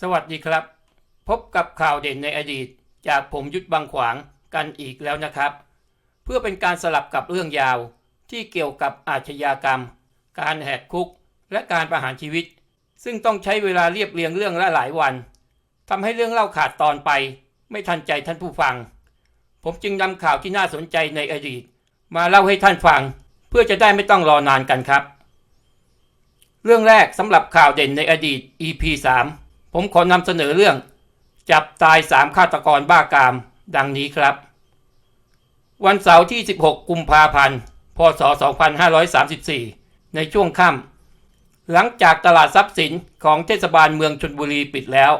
สวัสดีครับ พบกับข่าวเด่นในอดีต จากผมยุทธบางขวางกันอีกแล้วนะครับ เพื่อเป็นการสลับกับเรื่องยาวที่เกี่ยวกับอาชญากรรม การแหกคุก และการประหารชีวิต ซึ่งต้องใช้เวลาเรียบเรียงเรื่องละหลายวันทำให้เรื่องเล่าขาดตอนไป ไม่ทันใจท่านผู้ฟัง ผมจึงนำข่าวที่น่าสนใจในอดีต มาเล่าให้ท่านฟัง เพื่อจะได้ไม่ต้องรอนานกันครับ เรื่องแรกสำหรับข่าวเด่นในอดีต EP 3 ผมขอนำเสนอเรื่อง จับตายสามฆาตกรบ้ากาม ดังนี้ครับ วันเสาร์ที่ 16 กุมภาพันธ์ พศ 2534 ในช่วงค่ำหลังจากตลาดทรัพย์สินของเทศบาลเมืองชนบุรีปิดแล้ว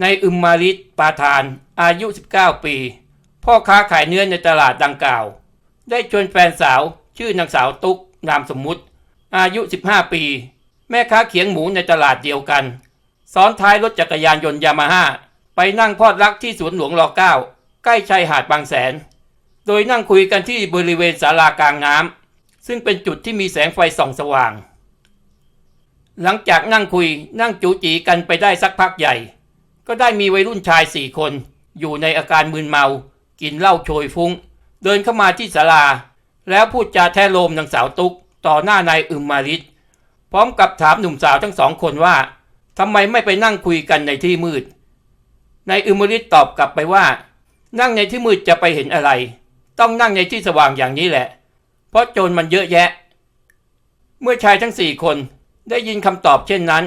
ในอึมมาริตปาทาน อายุ 19 ปี พ่อค้าขายเนื้อในตลาดดังกล่าว ได้ชวนแฟนสาวชื่อนางสาวตุ๊กนามสมมุติ อายุ 15 ปี แม่ค้าเขียงหมูในตลาดเดียวกัน ซ้อนท้ายรถจักรยานยนต์ยามาฮ่าไปนั่งพอดรักที่สวนหลวงรอเก้าใกล้ชายหาดบางแสน โดยนั่งคุยกันที่บริเวณศาลากลางน้ำซึ่งเป็นจุดที่มีแสงไฟส่องสว่าง หลังจากนั่งคุยนั่งจูจีกันไปได้สักพักใหญ่ ก็ได้มีวัยรุ่นชายสี่คน อยู่ในอาการมึนเมา กินเหล้าโชยฟุง้ง เดินเข้ามาที่ศาลา แล้วพูดจาแท้โลมนางสาวตุกต่อหน้านายอึมมาริตพร้อมกับถามหนุ่มสาวทั้งสองคนว่า ทำไมไม่ไปนั่งคุยกันในที่มืด นายอึมริตตอบกลับไปว่า นั่งในที่มืดจะไปเห็นอะไร ต้องนั่งในที่สว่างอย่างนี้แหละ เพราะโจรมันเยอะแยะ เมื่อชายทั้งสี่คนได้ยินคำตอบเช่นนั้น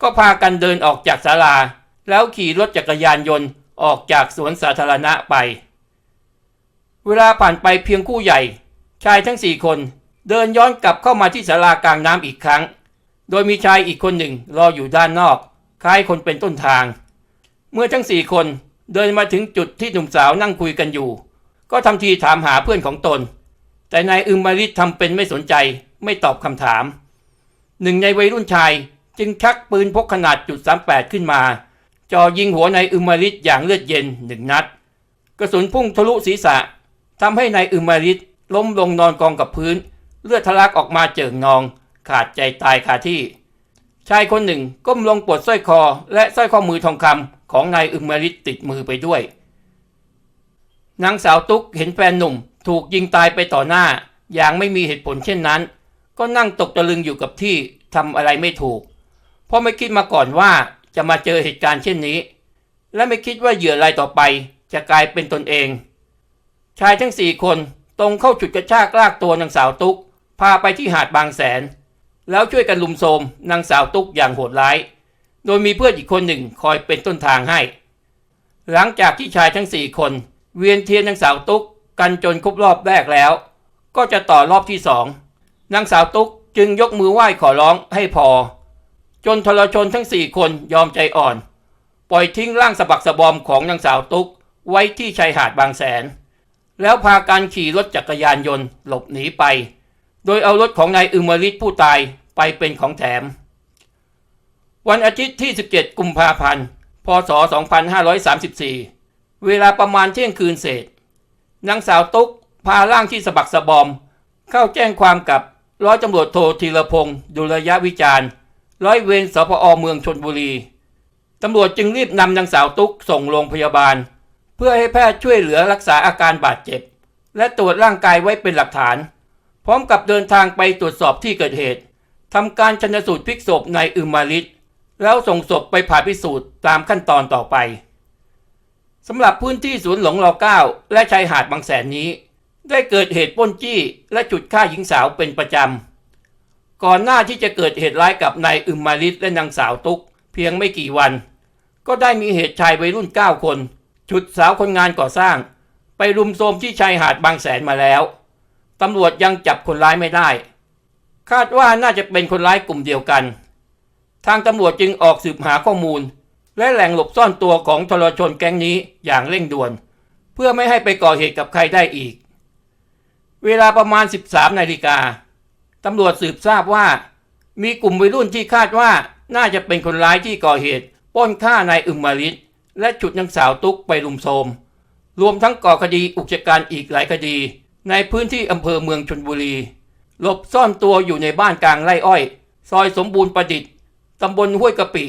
ก็พากันเดินออกจากศาลา แล้วขี่รถจักรยานยนต์ออกจากสวนสาธารณะไป เวลาผ่านไปเพียงคู่ใหญ่ ชายทั้งสี่คนเดินย้อนกลับเข้ามาที่ศาลากลางน้ำอีกครั้ง โดยมีชายอีกคนหนึ่งรออยู่ด้านนอก คล้ายคนเป็นต้นทาง เมื่อทั้งสี่คนเดินมาถึงจุดที่หนุ่มสาวนั่งคุยกันอยู่ ก็ทำทีถามหาเพื่อนของตน แต่นายอึมมาริตทำเป็นไม่สนใจไม่ตอบคำถาม หนึ่งในวัยรุ่นชายจึงชักปืนพกขนาดจุด38ขึ้นมาจ่อยิงหัวนายอึมมาริตอย่างเลือดเย็นหนึ่งนัด กระสุนพุ่งทะลุศีรษะทำให้นายอึมมาริตล้มลงนอนกองกับพื้น เลือดทะลักออกมาเจิ่งนอง ขาดใจตายคาที่ ชายคนหนึ่งก้มลงปลดสร้อยคอและสร้อยข้อมือทองคำของนายอึมมาริตติดมือไปด้วยนางสาวตุ๊กเห็นแฟนหนุ่ม ถูกยิงตายไปต่อหน้า อย่างไม่มีเหตุผลเช่นนั้น ก็นั่งตกตะลึงอยู่กับที่ทำอะไรไม่ถูก เพราะไม่คิดมาก่อนว่าจะมาเจอเหตุการณ์เช่นนี้ และไม่คิดว่าเหยื่อรายต่อไปจะกลายเป็นตนเอง ชายทั้งสี่คนตรงเข้าฉุดกระชากลากตัวนางสาวตุ๊ก พาไปที่หาดบางแสน แล้วช่วยกันลุมโทมนางสาวตุ๊กอย่างโหดร้าย โดยมีเพื่อนอีกคนหนึ่งคอยเป็นต้นทางให้ หลังจากที่ชายทั้งสี่คน เวียนเทียนนางสาวตุ๊กกันจนครบรอบแรกแล้ว ก็จะต่อรอบที่สองนางสาวตุ๊กจึงยกมือไหว้ขอร้องให้พอ จนทรชนทั้งสี่คนยอมใจอ่อน ปล่อยทิ้งร่างสะบักสะบอมของนางสาวตุ๊กไว้ที่ชายหาดบางแสน แล้วพากันขี่รถจักรยานยนต์หลบหนีไป โดยเอารถของนายอึมริตผู้ตายไปเป็นของแถม วันอาทิตย์ที่ 17 กุมภาพันธ์ พศ 2534 เวลาประมาณเที่ยงคืนเศษ นางสาวตุ๊กพาร่างที่สะบักสะบอม เข้าแจ้งความกับร้อยตำรวจโทธีรพงศ์ดุลยะวิจารณ์ร้อยเวรสพอเมืองชนบุรี ตำรวจจึงรีบนำนางสาวตุ๊กส่งโรงพยาบาล เพื่อให้แพทย์ช่วยเหลือรักษาอาการบาดเจ็บ และตรวจร่างกายไว้เป็นหลักฐาน พร้อมกับเดินทางไปตรวจสอบที่เกิดเหตุทำการชันสูตรพลิกศพนายอึมมาริตแล้วส่งศพไปผ่าพิสูจน์ตามขั้นตอนต่อไปสำหรับพื้นที่ศูนย์หลงรอเก้าและชายหาดบางแสนนี้ ได้เกิดเหตุป้นจี้และจุดฆ่าหญิงสาวเป็นประจำ ก่อนหน้าที่จะเกิดเหตุร้ายกับนายอึมมาริตและนางสาวตุกเพียงไม่กี่วัน ก็ได้มีเหตุชายวัยรุ่น 9 คน ชุดสาวคนงานก่อสร้าง ไปรุมโทรมที่ชายหาดบางแสนมาแล้ว ตำรวจยังจับคนร้ายไม่ได้ คาดว่าน่าจะเป็นคนร้ายกลุ่มเดียวกัน ทางตำรวจจึงออกสืบหาข้อมูล และแหล่งหลบซ่อนตัวของทรชนแก๊งนี้อย่างเร่งด่วน เพื่อไม่ให้ไปก่อเหตุกับใครได้อีก เวลาประมาณ 13นาฬิกาตำรวจสืบทราบว่า มีกลุ่มวัยรุ่นที่คาดว่าน่าจะเป็นคนร้ายที่ก่อเหตุปล้นฆ่านายอึมมาริตและฉุดนางสาวตุ๊กไปลุมโทรมรวมทั้งก่อคดีอุกชะกันอีกหลายคดี ในพื้นที่อำเภอเมืองชนบุรี หลบซ่อนตัวอยู่ในบ้านกลางไร่อ้อย ซอยสมบูรณ์ประดิษฐ์ตำบลห้วยกะปิ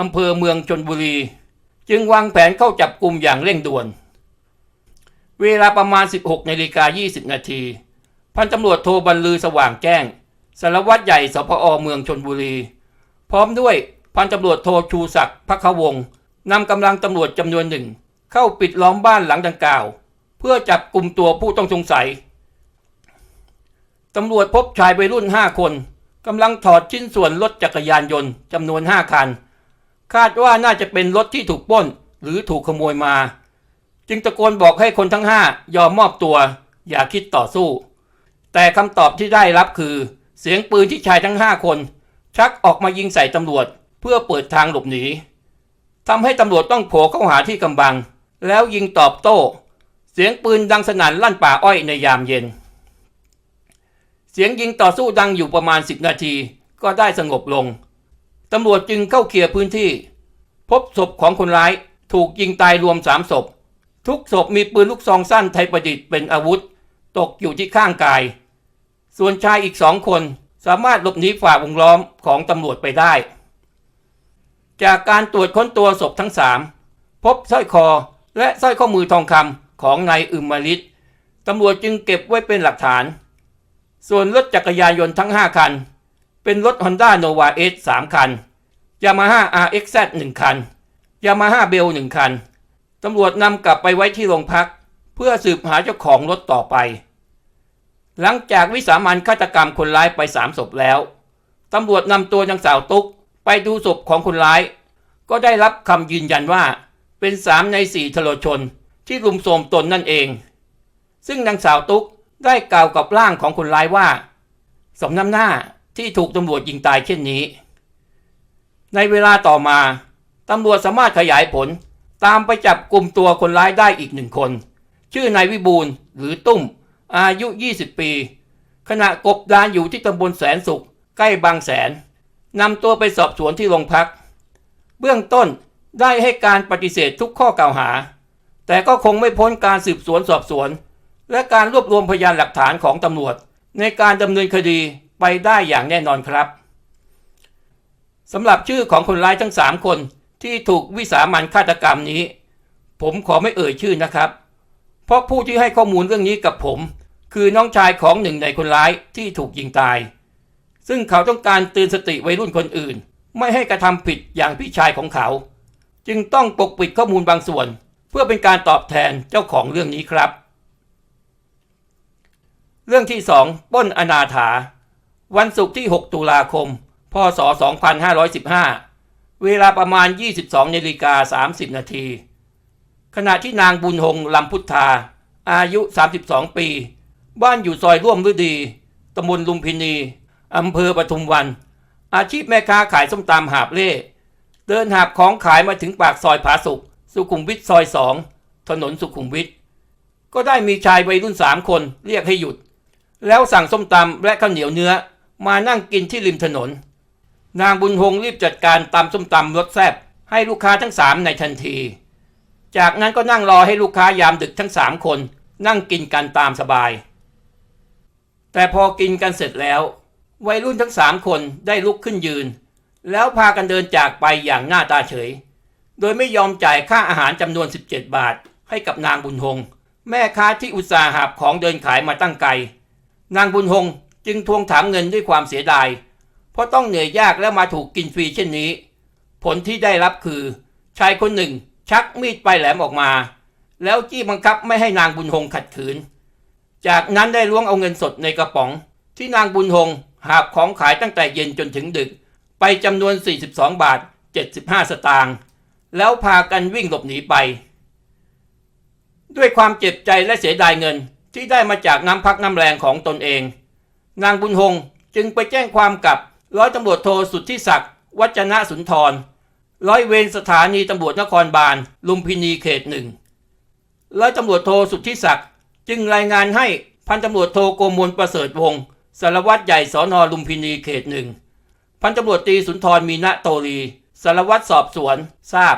อำเภอเมืองชนบุรี จึงวางแผนเข้าจับกลุ่มอย่างเร่งด่วน เวลาประมาณ 16นาฬิกา20 นาที พันตำรวจโทบรรลือสว่างแจ้ง สารวัตรใหญ่สพอเมืองชนบุรี พร้อมด้วยพันตำรวจโทชูศักดิ์พักวงศ์นำกำลังตำรวจจำนวนหนึ่ง เข้าปิดล้อมบ้านหลังดังกล่าว เพื่อจับกลุ่มตัวผู้ต้องสงสัยตำรวจพบชายวัยรุ่น 5 คนกำลังถอดชิ้นส่วนรถจักรยานยนต์จำนวน 5 คัน คาดว่าน่าจะเป็นรถที่ถูกปล้น หรือถูกขโมยมา จึงตะโกนบอกให้คนทั้ง 5 ยอมมอบตัว อย่าคิดต่อสู้ แต่คำตอบที่ได้รับคือ เสียงปืนที่ชายทั้ง 5 คน ชักออกมายิงใส่ตำรวจ เพื่อเปิดทางหลบหนีทำให้ตำรวจต้องโผล่เข้าหาที่กำบัง แล้วยิงตอบโต้ เสียงปืนดังสนั่นลั่นป่าอ้อยในยามเย็น เสียงยิงต่อสู้ดังอยู่ประมาณ 10 นาทีก็ได้สงบลง ตำรวจจึงเข้าเคลียร์พื้นที่ พบศพของคนร้ายถูกยิงตายรวม3ศพ ทุกศพมีปืนลูกซองสั้นไทยประดิษฐ์เป็นอาวุธ ตกอยู่ที่ข้างกาย ส่วนชายอีกสองคนสามารถหลบหนีฝ่าวงล้อมของตำรวจไปได้ จากการตรวจค้นตัวศพทั้งสามพบสร้อยคอและสร้อยข้อมือทองคำ ของนายอึมมาลิตตำรวจจึงเก็บไว้เป็นหลักฐาน ส่วนรถจักรยานยนต์ทั้ง 5 คัน เป็นรถ Honda Nova S 3 คัน Yamaha RXZ 1 คัน Yamaha Bell 1 คัน ตำรวจนำกลับไปไว้ที่โรงพัก เพื่อสืบหาเจ้าของรถต่อไป หลังจากวิสามันฆาตกรรมคนร้ายไปสามศพแล้ว ตำรวจนำตัวนางสาวตุ๊กไปดูศพของคนร้าย ก็ได้รับคำยืนยันว่าเป็นสามในสี่ทรชน ที่รุมโทรมตนนั่นเอง ซึ่งนางสาวตุ๊กได้กล่าวกับร่างของคนร้ายว่า สมน้ำหน้าที่ถูกตำรวจยิงตายเช่นนี้ ในเวลาต่อมาตำรวจสามารถขยายผลตามไปจับกลุ่มตัวคนร้ายได้อีกหนึ่งคน ชื่อนายวิบูลหรือตุ้ม อายุ 20 ปี ขณะกบดานอยู่ที่ตำบลแสนสุข ใกล้บางแสนนำตัวไปสอบสวนที่โรงพัก เบื้องต้นได้ให้การปฏิเสธทุกข้อกล่าวหา แต่ก็คงไม่พ้นการสืบสวนสอบสวน และการรวบรวมพยานหลักฐานของตำรวจ ในการดำเนินคดีไปได้อย่างแน่นอนครับสำหรับชื่อของคนร้ายทั้ง 3 คนที่ถูกวิสามันฆาตกรรมนี้ ผมขอไม่เอ่ยชื่อนะครับ เพราะผู้ที่ให้ข้อมูลเรื่องนี้กับผม คือน้องชายของหนึ่งในคนร้ายที่ถูกยิงตาย ซึ่งเขาต้องการเตือนสติวัยรุ่นคนอื่น ไม่ให้กระทำผิดอย่างพี่ชายของเขา จึงต้องปกปิดข้อมูลบางส่วน เพื่อเป็นการตอบแทนเจ้าของเรื่องนี้ครับ เรื่องที่ 2 ป้นอนาถา วันศุกร์ที่ 6 ตุลาคม พศ 2515 เวลาประมาณ 22นาฬิกา30 นาที ขณะที่นางบุญหงลำพุทธา อายุ 32 ปี บ้านอยู่ซอยร่วมฤดี ตำบลลุมพินี อำเภอปทุมวัน อาชีพแม่ค้าขายส้มตำหาบเล่เดินหาบของขายมาถึงปากซอยผาสุก สุขุมวิทซอยสองถนนสุขุมวิทก็ได้มีชายวัยรุ่นสามคนเรียกให้หยุด แล้วสั่งส้มตำและข้าวเหนียวเนื้อมานั่งกินที่ริมถนน นางบุญหงรีบจัดการตำส้มตำรสแซ่บให้ลูกค้าทั้งสามในทันที จากนั้นก็นั่งรอให้ลูกค้ายามดึกทั้งสามคน นั่งกินกันตามสบาย แต่พอกินกันเสร็จแล้ว วัยรุ่นทั้งสามคนได้ลุกขึ้นยืน แล้วพากันเดินจากไปอย่างหน้าตาเฉย โดยไม่ยอมจ่ายค่าอาหารจำนวน 17 บาท ให้กับนางบุญหง แม่ค้าที่อุตส่าห์หาบของเดินขายมาตั้งไกล นางบุญหงจึงทวงถามเงินด้วยความเสียดาย เพราะต้องเหนื่อยยากและมาถูกกินฟรีเช่นนี้ ผลที่ได้รับคือ ชายคนหนึ่งชักมีดปลายแหลมออกมา แล้วจี้บังคับไม่ให้นางบุญหงขัดขืน จากนั้นได้ล้วงเอาเงินสดในกระป๋อง ที่นางบุญหงหาบของขายตั้งแต่เย็นจนถึงดึก ไปจำนวน 42 บาท 75 สตางค์ แล้วพากันวิ่งหลบหนีไป ด้วยความเจ็บใจและเสียดายเงินที่ได้มาจากน้ำพักน้ำแรงของตนเอง นางบุญหงจึงไปแจ้งความกับร้อยตำรวจโทสุทธิศักดิ์วัจนะสุนทร ร้อยเวรสถานีตำรวจนครบาล ลุมพินีเขตหนึ่งร้อยตำรวจโทสุทธิศักดิ์จึงรายงานให้พันตำรวจโทโกมลประเสริฐวงศ์สารวัตรใหญ่สอนอลุมพินีเขตหนึ่งพันตำรวจตรีสุนทรมีณโตรี สารวัตรสอบสวนทราบ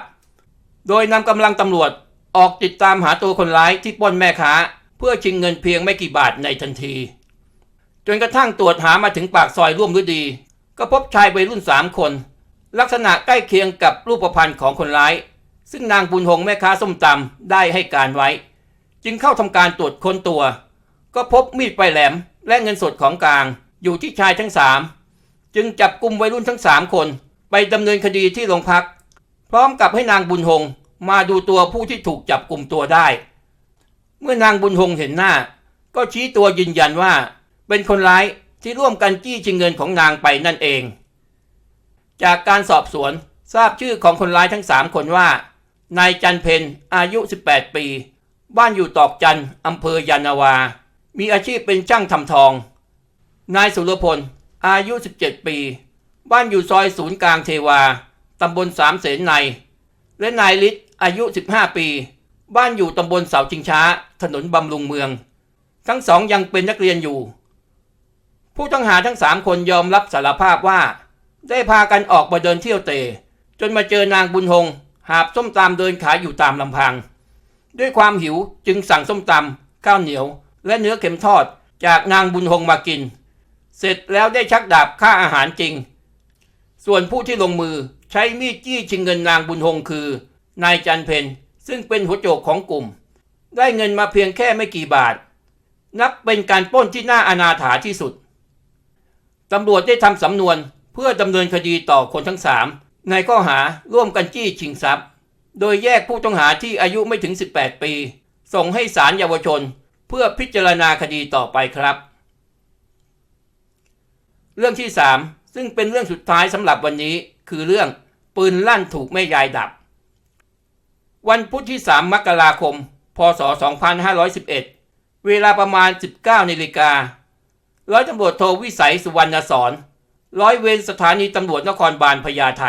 โดยนำกำลังตำรวจออกติดตามหาตัวคนร้ายที่ปล้นแม่ค้า เพื่อชิงเงินเพียงไม่กี่บาทในทันที จนกระทั่งตรวจหามาถึงปากซอยร่วมฤดี ก็พบชายวัยรุ่นสามคน ลักษณะใกล้เคียงกับรูปพรรณของคนร้าย ซึ่งนางบุญหงแม่ค้าส้มตำได้ให้การไว้ จึงเข้าทำการตรวจค้นตัว ก็พบมีดปลายแหลมและเงินสดของกลางอยู่ที่ชายทั้งสามจึงจับกลุ่มวัยรุ่นทั้งสามคน ไปดำเนินคดีที่โรงพัก พร้อมกับให้นางบุญหงมาดูตัวผู้ที่ถูกจับกลุ่มตัวได้ เมื่อนางบุญหงเห็นหน้า ก็ชี้ตัวยืนยันว่า เป็นคนร้ายที่ร่วมกันจี้ชิงเงินของนางไปนั่นเอง จากการสอบสวนทราบชื่อของคนร้ายทั้งสามคนว่า นายจันเพนอายุ 18 ปี บ้านอยู่ตอกจันอำเภอยานาวา มีอาชีพเป็นช่างทำทอง นายสุรพล อายุ 17 ปี บ้านอยู่ซอยศูนย์กลางเทวา ตำบลสามเสนใน และนายฤทธิ์อายุ 15 ปี บ้านอยู่ตำบลเสาชิงช้า ถนนบำรุงเมือง ทั้งสองยังเป็นนักเรียนอยู่ ผู้ต้องหาทั้งสามคนยอมรับสารภาพว่า ได้พากันออกมาเดินเที่ยวเตะจนมาเจอนางบุญหง หาบส้มตำเดินขายอยู่ตามลำพัง ด้วยความหิวจึงสั่งส้มตำข้าวเหนียว และเนื้อเค็มทอดจากนางบุญหงมากิน เสร็จแล้วได้ชักดาบฆ่าอาหารจริง ส่วนผู้ที่ลงมือใช้มีดจี้ชิงเงินนางบุญหงคือ นายจันเพนซึ่งเป็นหัวโจกของกลุ่ม ได้เงินมาเพียงแค่ไม่กี่บาท นับเป็นการปล้นที่น่าอนาถาที่สุดตำรวจได้ทำสำนวนเพื่อดำเนินคดีต่อคนทั้งสามในข้อหาร่วมกันจี้ชิงทรัพย์ โดยแยกผู้ต้องหาที่อายุไม่ถึง 18 ปี ส่งให้ศาลเยาวชน เพื่อพิจารณาคดีต่อไปครับ เรื่องที่ 3 ซึ่งเป็นเรื่องสุดท้ายสำหรับวันนี้คือเรื่องปืนลั่นถูกแม่ยายดับ วันพุธที่ 3 มกราคม พศ 2511 เวลาประมาณ 19นาฬิการ้อยตำรวจโทวิสัยสุวรรณสอนร้อยเวรสถานีตำรวจนครบาลพญาไท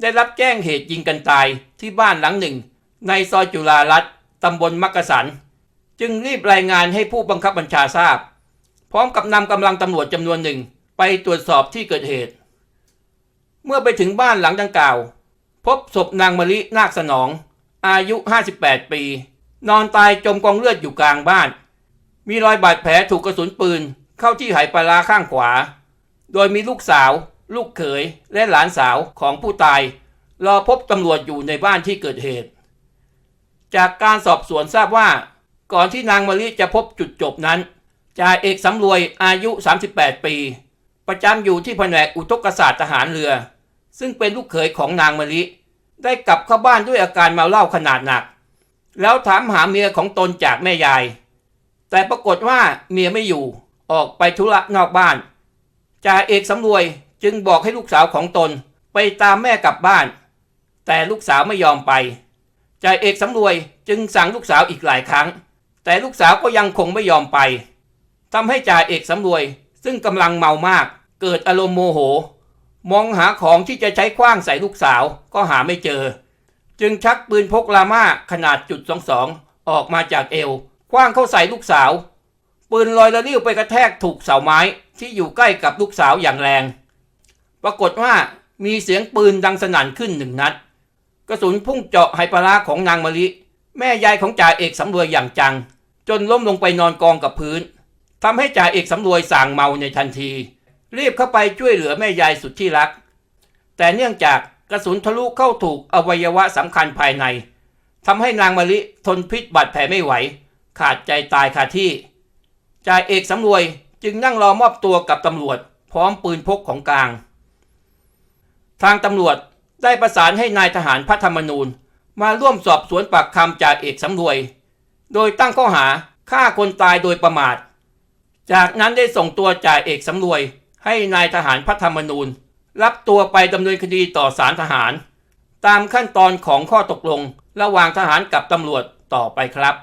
ได้รับแจ้งเหตุยิงกันตายที่บ้านหลังหนึ่ง ในซอยจุฬารัตน์ตำบลมักกะสัน จึงรีบรายงานให้ผู้บังคับบัญชาทราบ พร้อมกับนำกำลังตำรวจจำนวนหนึ่ง ไปตรวจสอบที่เกิดเหตุ เมื่อไปถึงบ้านหลังดังกล่าว พบศพนางมะลินาคสนอง อายุ 58 ปี นอนตายจมกองเลือดอยู่กลางบ้าน มีรอยบาดแผลถูกกระสุนปืนเข้าที่ไหปลาร้าข้างขวา โดยมีลูกสาว ลูกเขย และหลานสาวของผู้ตาย รอพบตำรวจอยู่ในบ้านที่เกิดเหตุ จากการสอบสวนทราบว่า ก่อนที่นางมะลิจะพบจุดจบนั้นจ่าเอกสำรวยอายุ 38 ปี ประจำอยู่ที่แผนกอุทกศาสตร์ทหารเรือ ซึ่งเป็นลูกเขยของนางมะลิ ได้กลับเข้าบ้านด้วยอาการเมาเหล้าขนาดหนัก แล้วถามหาเมียของตนจากแม่ยาย แต่ปรากฏว่าเมียไม่อยู่ออกไปธุระนอกบ้านจ่าเอกสำรวยจึงบอกให้ลูกสาวของตนไปตามแม่กลับบ้าน แต่ลูกสาวไม่ยอมไปจ่าเอกสำรวยจึงสั่งลูกสาวอีกหลายครั้ง แต่ลูกสาวก็ยังคงไม่ยอมไปทำให้จ่าเอกสำรวยซึ่งกำลังเมามาก เกิดอารมณ์โมโห มองหาของที่จะใช้คว้างใส่ลูกสาวก็หาไม่เจอ จึงชักปืนพกลาม่าขนาดจุดสองสองออกมาจากเอวคว้างเข้าใส่ลูกสาว ปืนลอยระลิ้วไปกระแทกถูกเสาไม้ที่อยู่ใกล้กับลูกสาวอย่างแรง ปรากฏว่ามีเสียงปืนดังสนั่นขึ้นหนึ่งนัด กระสุนพุ่งเจาะไหปลาของนางมะลิ แม่ยายของจ่าเอกสำรวยอย่างจัง จนล้มลงไปนอนกองกับพื้นทำให้จ่าเอกสำรวยส่างเมาในทันที รีบเข้าไปช่วยเหลือแม่ยายสุดที่รัก แต่เนื่องจากกระสุนทะลุเข้าถูกอวัยวะสำคัญภายในทำให้นางมะลิทนพิษบาดแผลไม่ไหว ขาดใจตายคาที่จ่าเอกสำรวยจึงนั่งรอมอบตัวกับตำรวจพร้อมปืนพกของกลาง ทางตำรวจได้ประสานให้นายทหารพระธรรมนูญ มาร่วมสอบสวนปากคำจ่าเอกสำรวย โดยตั้งข้อหาฆ่าคนตายโดยประมาท จากนั้นได้ส่งตัวจ่าเอกสำรวย ให้นายทหารพระธรรมนูญ รับตัวไปดำเนินคดีต่อศาลทหาร ตามขั้นตอนของข้อตกลงระหว่างทหารกับตำรวจต่อไปครับ